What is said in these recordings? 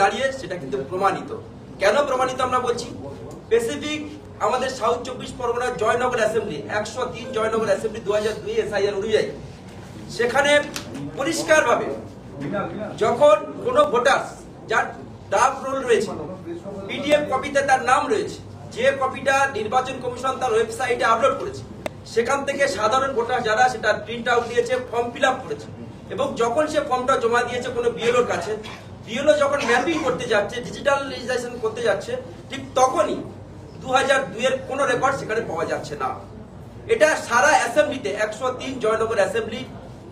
দাঁড়িয়ে সেটা কিন্তু প্রমাণিত। কেন প্রমাণিত আমরা বলছি? স্পেসিফিক আমাদের সাউথ চব্বিশ পরগনার জয়নগর অ্যাসেম্বলি একশো তিন জয়নগর অ্যাসেম্বলি দু হাজার দুই এসআইআর অনুযায়ী। সেখানে পরিষ্কারভাবে যখন কোনো ভোটার যার ড্রাফট রোল রয়েছে পিডিএফ কপিতে তার নাম রয়েছে, যে কপিটা নির্বাচন কমিশন তার ওয়েবসাইটে আপলোড করেছে, সেখান থেকে সাধারণ ভোটার যারা সেটা প্রিন্ট আউট দিয়েছে ফর্ম ফিল আপ করেছে এবং যখন সে ফর্মটা জমা দিয়েছে কোনো বিএলওর কাছে বিএলও যখন ম্যাপিং করতে যাচ্ছে ডিজিটালাইজেশন করতে যাচ্ছে, ঠিক তখনই দু হাজার দুইয়ের কোনো রেকর্ড সেখানে পাওয়া যাচ্ছে না। এটা সারা অ্যাসেম্বলিতে একশো তিন জয়নগর অ্যাসেম্বলি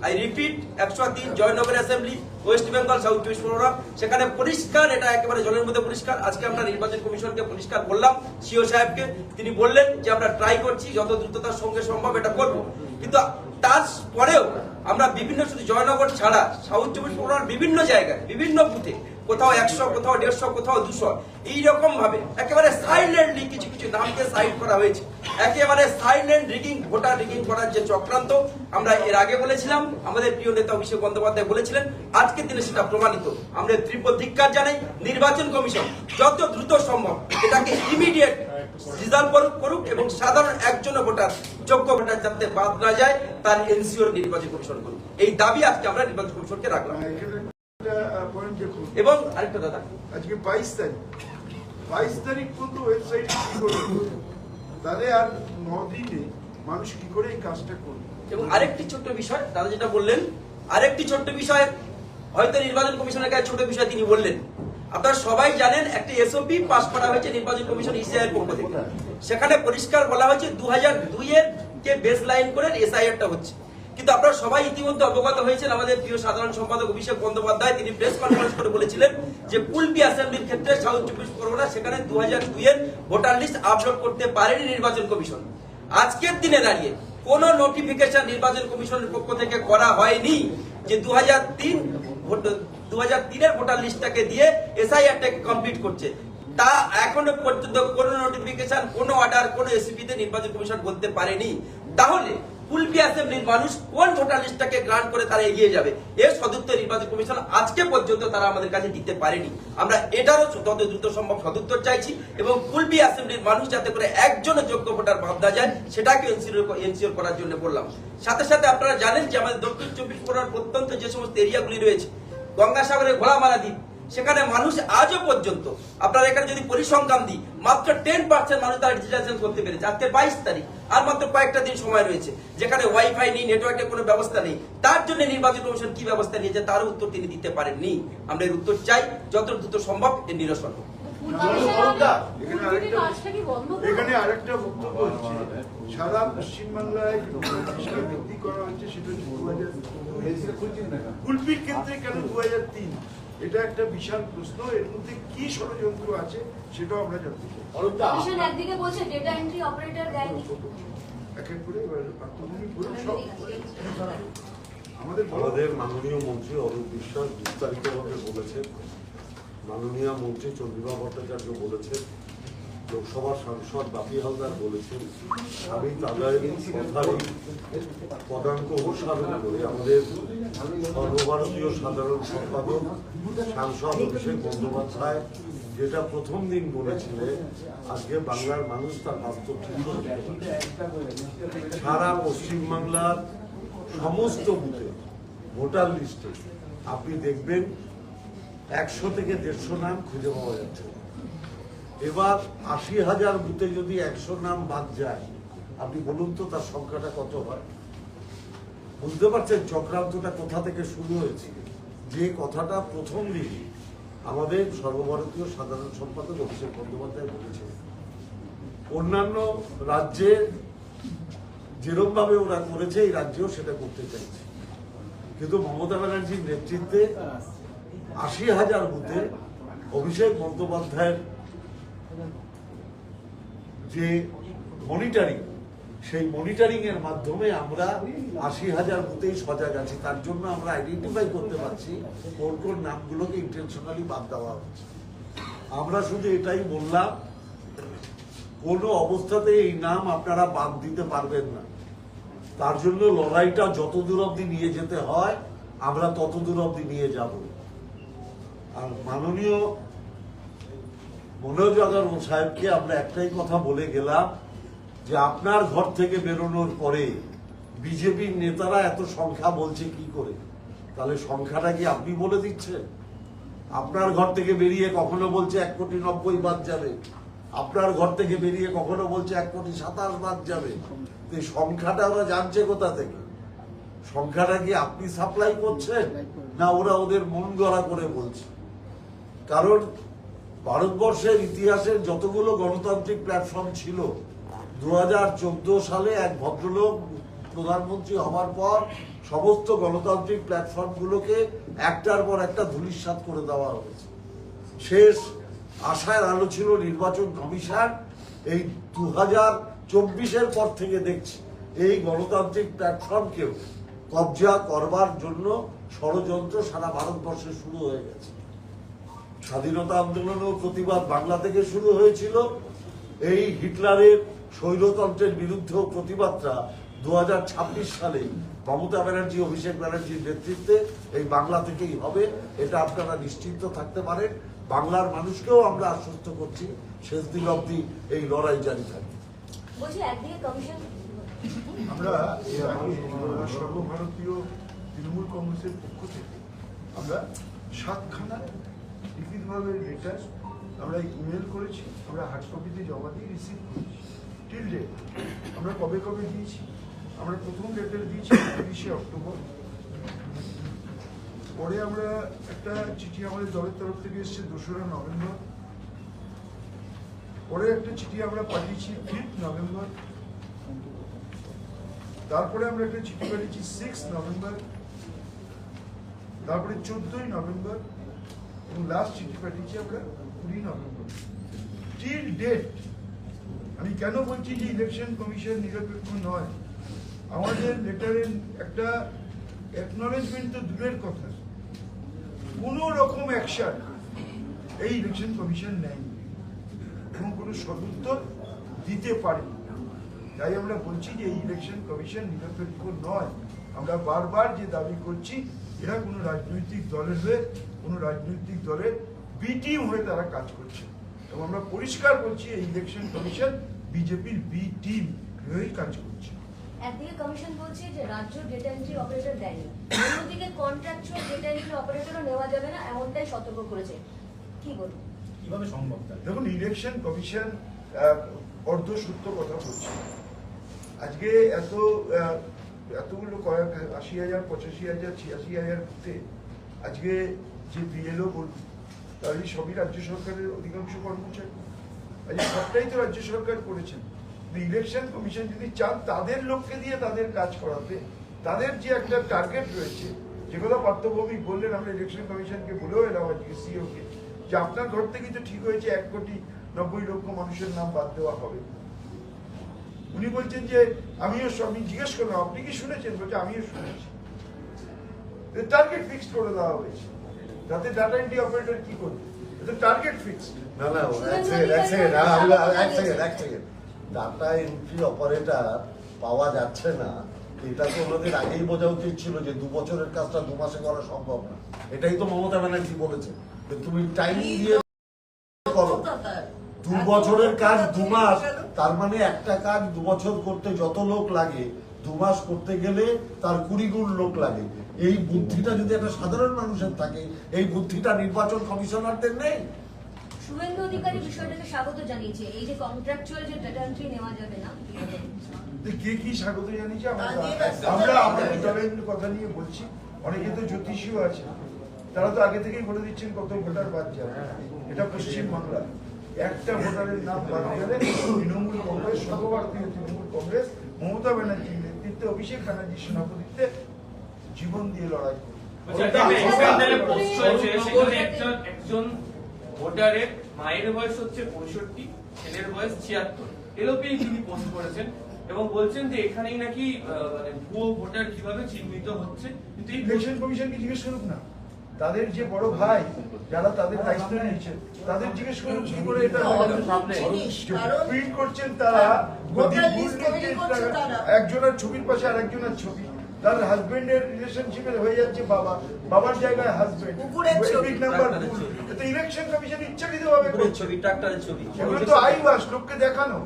আই রিপিট একশো তিন Jaynagar assembly West Bengal south চব্বিশ পরগনা সেখানে পরিষ্কার, এটা একেবারে জলের মধ্যে পরিষ্কার। আজকে আমরা নির্বাচন কমিশনকে পরিষ্কার বললাম সিও সাহেবকে। তিনি বললেন যে আমরা ট্রাই করছি, যত দ্রুততার সঙ্গে সম্ভব এটা করব। কিন্তু তার পরেও আমরা বিভিন্ন শুধু জয়নগর ছাড়া সাউথ চব্বিশ পরগনার বিভিন্ন জায়গায়, বিভিন্ন বুথে, কোথাও একশো, কোথাও দেড়শো, কোথাও দুশো এইরকম ভাবে একেবারে সাইলেন্টলি কিছু কিছু নামকে সাইড করা হয়েছে। একেবারে সাইলেন্ট রিগিং ভোটার রিগিং করার যে চক্রান্ত, আমরা এর আগে বলেছিলাম, আমাদের প্রিয় নেতা অভিষেক বন্দ্যোপাধ্যায় বলেছিলেন, আজকের দিনে সেটা প্রমাণিত। আমরা তীব্র ধিক্কার জানাই, নির্বাচন কমিশন যত দ্রুত সম্ভব এটাকে ইমিডিয়েট রিজাল্ট করুক এবং সাধারণ একজন ভোটার যোগ্য ভোটার যাতে বাদ না যায় তার এনসিওর নির্বাচন কমিশন করুক। এই দাবি আজকে আমরা নির্বাচন কমিশনকে রাখলাম। দেখুন। এবং আরেকটা দাদা। আজকে বাইশ তারিখ। বাইশ তারিখ পর্যন্ত ওয়েবসাইট তাহলে আর দিনে মানুষ কি করে এই কাজটা করবে? এবং আরেকটি ছোট্ট বিষয় দাদা যেটা বললেন আরেকটি ছোট্ট বিষয় হয়তো নির্বাচন কমিশনের কাছে ছোট বিষয় তিনি বললেন। আপনারা সবাই জানেন একটা এসওপি পাস করা হয়েছে নির্বাচন কমিশন ইসিআইয়ের পক্ষ থেকে। সেখানে পরিষ্কার বলা হয়েছে দু হাজার দুইয়ের কে বেস লাইন করে এসআইআরটা হচ্ছে। কিন্তু আপনারা সবাই ইতিমধ্যে অবগত হয়েছেন, আমাদের প্রিয় সাধারণ সম্পাদক অভিষেক বন্দ্যোপাধ্যায়, তিনি প্রেস কনফারেন্স করে বলেছিলেন যে কুলপি অ্যাসেম্বলির ক্ষেত্রে সাউথ চব্বিশ পরগনা, সেখানে দু হাজার দুইয়ের ভোটার লিস্ট আপলোড করতে পারেনি নির্বাচন কমিশন। আজকের দিনে দাঁড়িয়ে কোন নোটিফিকেশন নির্বাচন কমিশনের পক্ষ থেকে করা হয়নি যে দু হাজার তিন দু হাজার ভোটার লিস্টটাকে দিয়ে এসআইআরটাকে কমপ্লিট করছে। তা এখনও পর্যন্ত নোটিফিকেশন কোনো অর্ডার নির্বাচন কমিশন বলতে পারেনি। তাহলে কুলপি অ্যাসেম্বলির মানুষ কোন ভোটার লিস্টটাকে গ্রান্ট করে তারা এগিয়ে যাবে? এর নির্বাচন কমিশন আজকে পর্যন্ত তারা আমাদের কাছে দিতে পারেনি। আমরা এটারও তত দ্রুত সম্ভব সদুত্তর চাইছি এবং কুলপি অ্যাসেম্বলির মানুষ যাতে করে একজনের যোগ্য ভোটার ভাবনা যায়, সেটাকে এনসিওর করার জন্য বললাম। সাথে সাথে আপনারা জানেন যে আমাদের দক্ষিণ চব্বিশ পরগনার প্রত্যন্ত যে সমস্ত এরিয়াগুলি রয়েছে গঙ্গাসাগরের ঘোড়ামারা দ্বীপ। সেখানে মানুষ আজও পর্যন্ত, আপনারা এখানে যদি পরিসংখ্যান দিই, মাত্র টেন পার্সেন্ট মানুষ তারা ডিজিটালাইজেশন করতে পেরেছে। আজকে বাইশ তারিখ, আর মাত্র কয়েকটা দিন সময় রয়েছে, যেখানে ওয়াইফাই নেই নেটওয়ার্কের কোনো ব্যবস্থা নেই। তার জন্য নির্বাচন কমিশন কি ব্যবস্থা নিয়েছে তার উত্তর তিনি দিতে পারেননি। আমরা এর উত্তর চাই, যত দ্রুত সম্ভব এর নিরসন হোক। এখানে সারা পশ্চিমবাংলায় হচ্ছে সেটা কুলপির ক্ষেত্রে কেন দু হাজার তিন? এটা একটা বিশাল প্রশ্ন এর মধ্যে কি ষড়যন্ত্র আছে সেটাও আমরা জানতে চাই। একদিকে বলছে ডেটা এন্ট্রি অপারেটর দেয়নি। এক এক করে সব আমাদের আমাদের মাননীয় মন্ত্রী অরূপ বিশ্বাস বিস্তারিতভাবে বলেছেন। মাননীয় মন্ত্রী চন্দ্রিমা ভট্টাচার্য বলেছেন লোকসভার সাংসদ বাপি হালদার বলেছেন আমি তাদের কথারই পদাঙ্ক অনুসরণ করে আমাদের সর্বভারতীয় সাধারণ সম্পাদক, সাংসদ অভিষেক বন্দ্যোপাধ্যায় যেটা প্রথম দিন বলেছিলেন আজকে বাংলার মানুষ তার বাস্তব সারা পশ্চিমবাংলার সমস্ত বুথে, ভোটার লিস্টে, আপনি দেখবেন একশো থেকে দেড়শো নাম খুঁজে পাওয়া যাচ্ছে। এবার আশি হাজার বুথে যদি একশো নাম বাদ যায়, আপনি বলুন তো তার সংখ্যাটা কত হয়? বুঝতে পারছেন চক্রান্তটা কোথা থেকে শুরু হয়েছে? যে কথাটা প্রথম দিন আমাদের সর্বভারতীয় সাধারণ সম্পাদক অভিষেক বন্দ্যোপাধ্যায় বলেছেন। অন্যান্য রাজ্যে যেরকম ভাবে ওরা করেছে, এই রাজ্যেও সেটা করতে চাইছে। কিন্তু মমতা ব্যানার্জির নেতৃত্বে আশি হাজার বুথে অভিষেক বন্দ্যোপাধ্যায়ের যে মনিটারিং সেই মনিটরিং এর মাধ্যমে আমরা আশি হাজার বুথেই সজাগ আছি। তার জন্য আমরা আইডেন্টিফাই করতে পারছি কোন কোন নামগুলোকে ইন্টেনশনালি বাদ দেওয়া হচ্ছে। আমরা শুধু এটাই বললাম, কোনো অবস্থাতে এই নাম আপনারা বাদ দিতে পারবেন না। তার জন্য লড়াইটা যত দূর অব্দি নিয়ে যেতে হয়, আমরা তত দূর অব্দি নিয়ে যাব। আর মাননীয় মনোজ আগরওয়াল সাহেবকে আমরা একটাই কথা বলে গেলাম যে আপনার ঘর থেকে বেরোনোর পরে বিজেপির নেতারা এত সংখ্যা বলছে কি করে? তাহলে সংখ্যাটা কি আপনি বলে দিচ্ছেন? আপনার ঘর থেকে বেরিয়ে কখনো বলছে এক কোটি নব্বই বাদ যাবে। আপনার ঘর থেকে বেরিয়ে কখনো বলছে এক কোটি সাতাশ বাদ যাবে। এই সংখ্যাটা ওরা জানছে কোথা থেকে? সংখ্যাটা কি আপনি সাপ্লাই করছেন? না ওরা ওদের মন গড়া করে বলছে? কারণ ভারতবর্ষের ইতিহাসের যতগুলো গণতান্ত্রিক প্ল্যাটফর্ম ছিল দু হাজার চোদ্দ সালে এক ভদ্রলোক প্রধানমন্ত্রী হওয়ার পর সমস্ত গণতান্ত্রিক প্ল্যাটফর্মগুলোকে একটার পর একটা ধূলিসাৎ করে দেওয়া হয়েছে। শেষ আশায় আলো ছিল নির্বাচন কমিশন। এই দু হাজার চব্বিশের পর থেকে দেখছি এই গণতান্ত্রিক প্ল্যাটফর্মকেও কবজা করবার জন্য ষড়যন্ত্র সারা ভারতবর্ষে শুরু হয়ে গেছে। স্বাধীনতা আন্দোলন ও প্রতিবাদ বাংলা থেকে শুরু হয়েছিল। এই হিটলারের স্বৈরতন্ত্রের বিরুদ্ধেও প্রতিবাদটা দু হাজার ছাব্বিশ সালে মমতা ব্যানার্জি অভিষেক ব্যানার্জির নেতৃত্বে এই বাংলা থেকেই হবে এটা আপনারা নিশ্চিন্ত থাকতে পারেন। বাংলার মানুষকেও আমরা আশ্বস্ত করছি শেষ দিন অবধি এই লড়াই জারি থাকবে। বলছি আমরা আমরা সর্বভারতীয় তৃণমূল কংগ্রেসের পক্ষ থেকে আমরা সাতখানা লিখিতভাবে লেটার আমরা ইমেল করেছি, আমরা হার্ড কপিতে জমা দিয়ে রিসিভ করেছি। টিল ডেট আমরা কবে কবে দিয়েছি? আমরা প্রথম লেটার দিয়েছি তিরিশে অক্টোবর। পরে আমরা একটা চিঠি আমাদের দলের তরফ থেকে এসেছে, দোসরা নভেম্বর। পরে একটা চিঠি আমরা পাঠিয়েছি ফিফথ নভেম্বর। তারপরে আমরা একটা চিঠি পাঠিয়েছি সিক্স নভেম্বর। তারপরে চোদ্দই নভেম্বর। এবং লাস্ট চিঠি পাঠিয়েছি আমরা, কুড়ি নভেম্বর টিল ডেট আমি কেন বলছি যে ইলেকশন কমিশন নিরপেক্ষ নয়? আমাদের লেটারের একটা অ্যাকনলেজমেন্ট তো দূরের কথা। কোনো রকম অ্যাকশন এই ইলেকশন কমিশন নেয়নি এবং কোনো সদুত্তর দিতে পারেনি। তাই আমরা বলছি যে এই ইলেকশন কমিশন নিরপেক্ষ নয়। আমরা বারবার যে দাবি করছি এরা কোনো রাজনৈতিক দলের হয়ে কোনো রাজনৈতিক দলের বি টিম হয়ে তারা কাজ করছে। এবং আমরা পরিষ্কার বলছি এই ইলেকশন কমিশন বিজেপির বি টিম হয়েই কাজ করছে। একদিকে কমিশন বলছে যে রাজ্য ডেটা এন্ট্রি অপারেটর দেয়নি অন্যদিকে কন্ট্রাকচুয়াল ডেটা এন্ট্রি অপারেটরও নেওয়া যাবে না এমনটাই সতর্ক করেছে। কি কীভাবে সম্ভব? দেখুন ইলেকশন কমিশন আহ, অর্ধ সত্য কথা বলছে। আজকে এত আহ, এতগুলো কয়েক আশি হাজার, পঁচাশি হাজার, ছিয়াশি হাজার বুথে আজকে যে বিএলও বলুন তাহলে সবই রাজ্য সরকারের অধিকাংশ কর্মচারী। আজকে সবটাই তো রাজ্য সরকার করেছেন ইলেকশন কমিশন যদি চান, তাদের লোককে দিয়ে তাদের কাজ করাতে, তাদের যে একটা টার্গেট রয়েছে, যেগুলো পার্থভৌমিক বললেন, আমরা ইলেকশন কমিশনকে বলেও এলাম আজকে সিওকে যে আপনার ঘর থেকেই তো ঠিক হয়েছে, এক কোটি নব্বই লক্ষ মানুষের নাম বাদ দেওয়া হবে। উনি বলছেন যে আমিও আমি জিজ্ঞেস করলাম আপনি কি শুনেছেন? বলছে আমিও শুনেছি। টার্গেট ফিক্সড করে দেওয়া হয়েছে। যাতে ডাটা এন্ট্রি অপারেটর কি করবে? এটা টার্গেট ফিক্সড না না এক সেকেন্ড এক সেকেন্ড এক সেকেন্ড এক সেকেন্ড ডাটা এন্ট্রি অপারেটর পাওয়া যাচ্ছে না। এটা তো ওনাদের আগেই বোঝা উচিত ছিল যে দু বছরের কাজটা দু মাসে করা সম্ভব না। এটাই তো মমতা ব্যানার্জি বলেছে। তুমি টাইম দিয়ে দু বছরের কাজ দু মাস তার মানে একটা কাজ দু বছর করতে যত লোক লাগে দু মাস করতে গেলে তার কুড়ি গুণ লোক লাগে। এই বুদ্ধিটা যদি একটা সাধারণ মানুষের থাকে এই বুদ্ধিটা নির্বাচন কমিশনারদের নেই? শুভেন্দু অধিকারী বিষয়টাকে স্বাগত জানিয়েছে। এই যে কন্ট্রাকচুয়াল যে ডেটা এন্ট্রি নেওয়া যাবে না কে কি স্বাগত জানিয়েছে আমরা আমরা আপনাদের কথা নিয়ে বলছি। অনেকে তো জ্যোতিষীও আছে। তারা তো আগে থেকেই বলে দিচ্ছেন কত ভোটার বাদ যাবে। এটা পশ্চিম বাংলা একটা ভোটারের নাম বাদ গেলে তৃণমূল কংগ্রেস সর্বভারতীয় তৃণমূল কংগ্রেস মমতা ব্যানার্জির নেতৃত্বে অভিষেক ব্যানার্জির সভাপতিত্বে জীবন দিয়ে লড়াই হয়েছে সেখানে একজন ভোটারের মায়ের বয়স হচ্ছে পঁয়ষট্টি ছেলের বয়স ছিয়াত্তর। তিনি পোস্ট করেছেন এবং বলছেন যে এখানেই নাকি মানে ভুয়ো ভোটার কীভাবে চিহ্নিত হচ্ছে। কিন্তু ইলেকশন কমিশনকে জিজ্ঞেস করুক না। তাদের যে বড় ভাই যারা তাদের দায়িত্ব নিয়েছেন তাদের জিজ্ঞেস করুন কি করে এটা প্রিন্ট করছেন তারা লিস্ট তৈরি। একজনের ছবির পাশে আর একজনের ছবি। তার হাজবেন্ডের রিলেশনশিপে হয়ে যাচ্ছে বাবা। বাবার জায়গায় হাজবেন্ড। নাম্বার ইলেকশন কমিশন ইচ্ছাকৃত ভাবে ছবি ট্রাক্টরের ছবি। এগুলো তো আইবাস লোককে দেখানো।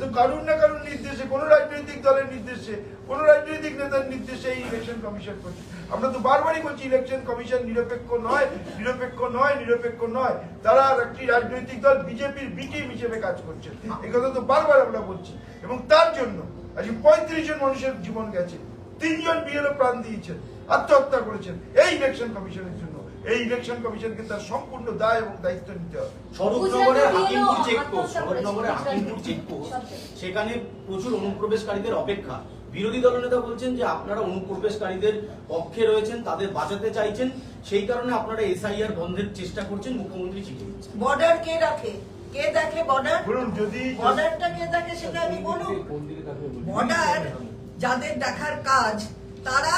এ তো কারুর না কারুর নির্দেশে, কোনো রাজনৈতিক দলের নির্দেশে, কোনো রাজনৈতিক নেতার নির্দেশে এই ইলেকশন কমিশন করছে। আমরা তো বারবারই বলছি ইলেকশন কমিশন নিরপেক্ষ নয় নিরপেক্ষ নয় নিরপেক্ষ নয়। তারা একটি রাজনৈতিক দল বিজেপির বি টিম হিসেবে কাজ করছে। এই কথা তো বারবার আমরা বলছি। এবং তার জন্য আজকে পঁয়ত্রিশ জন মানুষের জীবন গেছে। তিনজন বিএলও প্রাণ দিয়েছেন, আত্মহত্যা করেছেন। এই ইলেকশন কমিশনের জন্য। এই ইলেকশন কমিশনকে তার সম্পূর্ণ দায় এবং দায়িত্ব নিতে হবে। শরৎনগরের হাকিমপুর চেকপোস্ট শরৎনগরের হাকিমপুর চেকপোস্ট সেখানে প্রচুর অনুপ্রবেশকারীদের অপেক্ষা। বিরোধী দলনেতা বলছেন যে আপনারা অনুপ্রবেশকারীদের পক্ষে রয়েছেন তাদের বাঁচাতে চাইছেন সেই কারণে আপনারা এসআইআর বন্ধের চেষ্টা করছেন মুখ্যমন্ত্রী চিঠি বর্ডার কে রাখে? কে দেখে বর্ডার বলুন যদি বর্ডারটা কে দেখে সেটা আমি বলুন। বর্ডার যাদের দেখার কাজ তারা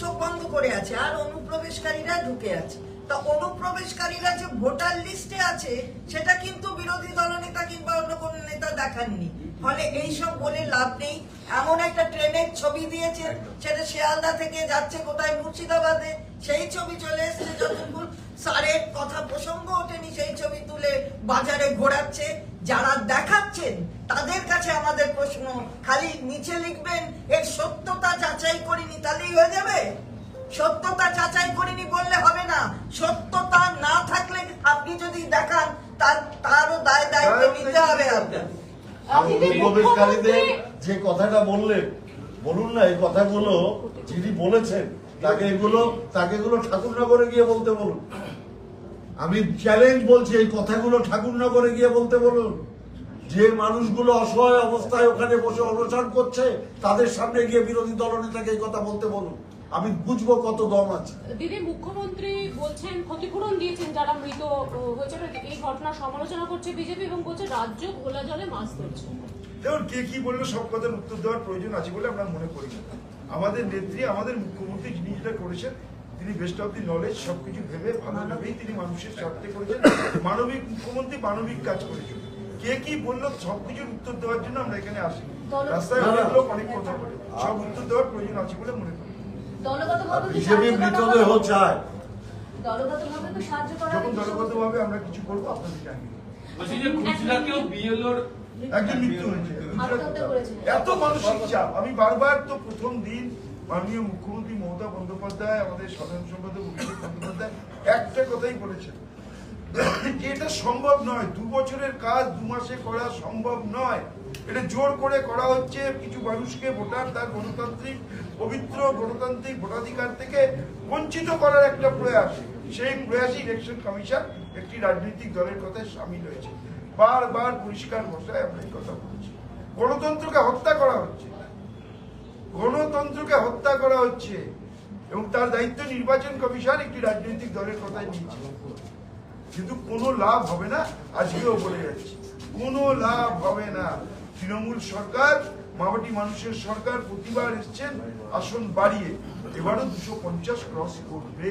চোখ বন্ধ করে আছে আর অনুপ্রবেশকারীরা ঢুকে আছে। তা অনুপ্রবেশকারীরা যে ভোটার লিস্টে আছে সেটা কিন্তু বিরোধী দলনেতা কিংবা অন্য কোন নেতা দেখাননি। ফলে এইসব বলে লাভ নেই। এমন একটা ট্রেনের ছবি দিয়েছে সেটা শিয়ালদা থেকে যাচ্ছে কোথায় মুর্শিদাবাদে। সেই ছবি চলে এসেছে যতক্ষণ স্যারের কথা প্রসঙ্গ ওঠেনি সেই ছবি তুলে বাজারে ঘোরাচ্ছে। যারা দেখাচ্ছেন তাদের কাছে আমাদের প্রশ্ন খালি নিচে লিখবেন এর সত্যতা যাচাই করিনি তাহলেই হয়ে যাবে? সত্যতা যাচাই করিনি বললে হবে না। সত্যতা না থাকলে আপনি যদি দেখান তার তারও দায় দায়িত্ব নিতে হবে আপনার যে কথাটা বললেন বলুন না এই কথাগুলো যিনি বলেছেন তাকে এগুলো তাকে এগুলো ঠাকুরনগরে গিয়ে বলতে বলুন। আমি চ্যালেঞ্জ বলছি এই কথাগুলো ঠাকুরনগরে গিয়ে বলতে বলুন। যে মানুষগুলো অসহায় অবস্থায় ওখানে বসে অনশন করছে তাদের সামনে গিয়ে বিরোধী দলনেতাকে এই কথা বলতে বলুন। আমি বুঝব কত দম আছে। দিদি মুখ্যমন্ত্রী বলছেন ক্ষতিপূরণ দিয়েছেন যারা মৃত হয়েছে। এই ঘটনা সমালোচনা করছে বিজেপি এবং বলছে রাজ্য ঘোলা জলে মাছ ধরছে। দেখুন কে কি বলল সব কথার উত্তর দেওয়ার প্রয়োজন আছে বলে আমরা মনে করি না। আমাদের নেত্রী আমাদের মুখ্যমন্ত্রী যিনি যেটা করেছেন তিনি বেস্ট অফ দি নলেজ সবকিছু ভেবে ভালোভাবেই তিনি মানুষের স্বার্থে করেছেন। মানবিক মুখ্যমন্ত্রী মানবিক কাজ করেছেন। কে কি বলল সবকিছুর উত্তর দেওয়ার জন্য আমরা এখানে আসি। রাস্তায়। অনেক লোক অনেক কথা বলে। সব উত্তর দেওয়ার প্রয়োজন আছে বলে মনে করি। বিজেপি মৃতদেহ চায় দলগতভাবে তো সাহায্য করা যখন দলগতভাবে আমরা কিছু করব আপনাদের জানিয়ে দেবো। বলছি যে গুজরাটেও বিএলওর একজন মৃত্যু হয়েছে। এত মানসিক চাপ। আমি বারবার তো প্রথম দিন মাননীয় মুখ্যমন্ত্রী মমতা বন্দ্যোপাধ্যায়, আমাদের সাধারণ সম্পাদক অভিষেক বন্দ্যোপাধ্যায় একটা কথাই বলেছেন যে এটা সম্ভব নয়, দু বছরের কাজ, দু মাসে করা সম্ভব নয়। এটা জোর করে করা হচ্ছে, কিছু মানুষকে ভোটার, তার গণতান্ত্রিক, পবিত্র গণতান্ত্রিক ভোটাধিকার থেকে বঞ্চিত করার একটা প্রয়াস। সেই প্রয়াসে ইলেকশন কমিশন একটি রাজনৈতিক দলের কথায় সামিল হয়েছে। বারবার পরিষ্কার ভাষায় আমরা এই কথা বলছি। গণতন্ত্রকে হত্যা করা হচ্ছে। গণতন্ত্রকে হত্যা করা হচ্ছে এবং তার দায়িত্ব নির্বাচন কমিশন একটি রাজনৈতিক দলের কথাই নিয়েছে কিন্তু কোনো লাভ হবে না আজকেও বলে যাচ্ছি। কোনো লাভ হবে না। তৃণমূল সরকার মামাটি মানুষের সরকার প্রতিবার এসছেন আসন বাড়িয়ে। এবারও দুশো পঞ্চাশ ক্রস করবে।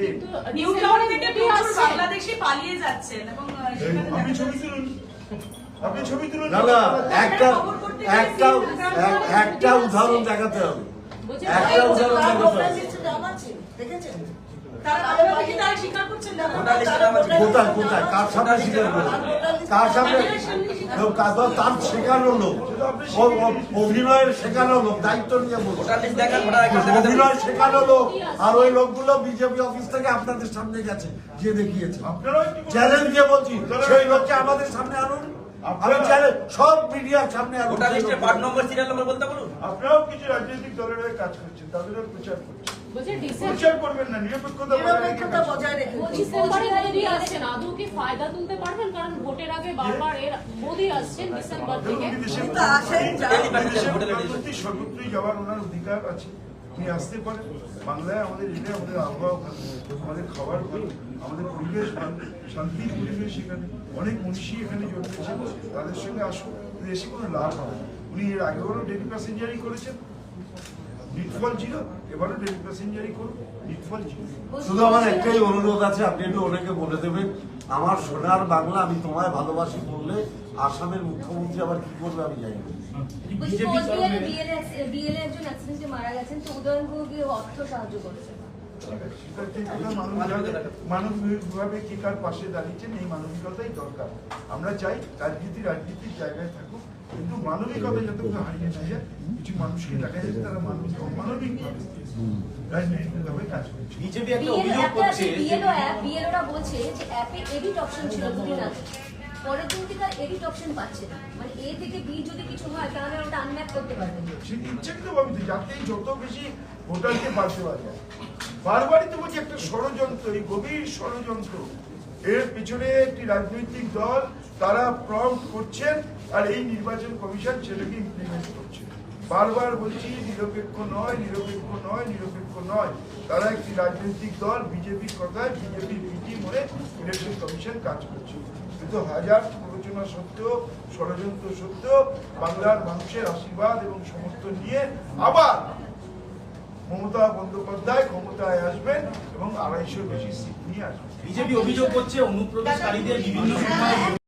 আপনি ছবি তুলুন। আপনি ছবি তুলুন। না না একটা একটা একটা উদাহরণ দেখাতে হবে। তার শেখানো লোক। অভিনয়ের শেখানো লোক দায়িত্ব নিয়ে অভিনয় শেখানো লোক। আর ওই লোকগুলো বিজেপি অফিস থেকে আপনাদের সামনে গেছে যে দেখিয়েছে। চ্যালেঞ্জ দিয়ে বলছি সেই লোককে আমাদের সামনে আনুন। আমি চ্যালেঞ্জ সব মিডিয়ার সামনে পার্ট নম্বর সিরিয়াল নম্বর বলতে বলুন। আপনারাও কিছু রাজনৈতিক দলের হয়ে কাজ করছেন তাদেরও প্রচার করছেন। প্রচার করবেন না নিরপেক্ষতা নিরপেক্ষতা বজায় রেখে ডিসেম্বরে মোদি আসছেন? আদৌ কি ফায়দা তুলতে পারবেন? কারণ ভোটের আগে বারবার এর মোদি আসছেন ডিসেম্বর থেকে। কিন্তু আসেন, যান। উনি দেশের প্রধানমন্ত্রী সর্বত্রই যাওয়ার ওনার অধিকার আছে উনি আসতে পারেন। বাংলায় আমাদের এলে আমাদের আবহাওয়া আমাদের খাবার ভালো আমাদের পরিবেশ ভালো শান্তির পরিবেশ এখানে। অনেক মনীষী এখানে জন্মেছেন তাদের সঙ্গে আসুন এসে কোনো লাভ হবে উনি এর আগেও ডেলি প্যাসেঞ্জারই করেছেন। নিটফল ছিল এবারও রেল প্যাসেঞ্জারই করুন নিটফল ছিল। শুধু আমার একটাই অনুরোধ আছে আপনি একটু ওনাকে বলে দেবেন আমার সোনার বাংলা আমি তোমায় ভালোবাসি বললে আসামের মুখ্যমন্ত্রী আবার কি করবে আমি জানি না। বলছি বিজেপি কোচবিহারে বিএলএ একজন অ্যাক্সিডেন্টে মারা গেছেন তো উদয়ন অর্থ সাহায্য করেছে মানবিকভাবে কে কার পাশে দাঁড়িয়েছেন এই মানবিকতাই দরকার আমরা চাই রাজনীতি রাজনীতির জায়গায় থাকুক কিন্তু মানবিকতা যাতে হারিয়ে না যায় কিছু মানুষকে দেখা যাচ্ছে তারা মানবিক অমানবিক ভাবে রাজনৈতিকভাবে কাজ করছে বিজেপি একটা অভিযোগ করছে যে- বিএলও অ্যাপ বিএলওরা বলছে যে অ্যাপে এডিট অপশন ছিল দুদিন আগে। পরের দিন থেকে আর এডিট অপশন পাচ্ছে না। মানে এ থেকে বি যদি কিছু হয় তাহলে ওটা আনম্যাপ করতে যাতে যত বেশি ভোটারকে পাশে দেওয়া যায় বারবারই তো বলছি একটা ষড়যন্ত্র, এই গভীর ষড়যন্ত্র। এর পিছনে একটি রাজনৈতিক দল, তারা প্রম্পট করছেন আর এই নির্বাচন কমিশন সেটাকে ইমপ্লিমেন্ট করছে। বারবার বলছি, নিরপেক্ষ নয় নিরপেক্ষ নয় নিরপেক্ষ নয়। তারা একটি রাজনৈতিক দল বিজেপির কথায় বিজেপির পিটি মনে ইলেকশন কমিশন কাজ করছে। কিন্তু হাজার প্ররোচনা সত্ত্বেও, ষড়যন্ত্র সত্ত্বেও, বাংলার মানুষের আশীর্বাদ এবং সমর্থন নিয়ে আবার মমতা বন্দ্যোপাধ্যায় ক্ষমতায় আসবেন এবং আড়াইশোর বেশি সিট নিয়ে আসবেন। বিজেপি অভিযোগ করছে অনুপ্রবেশকারীদের বিভিন্ন সময়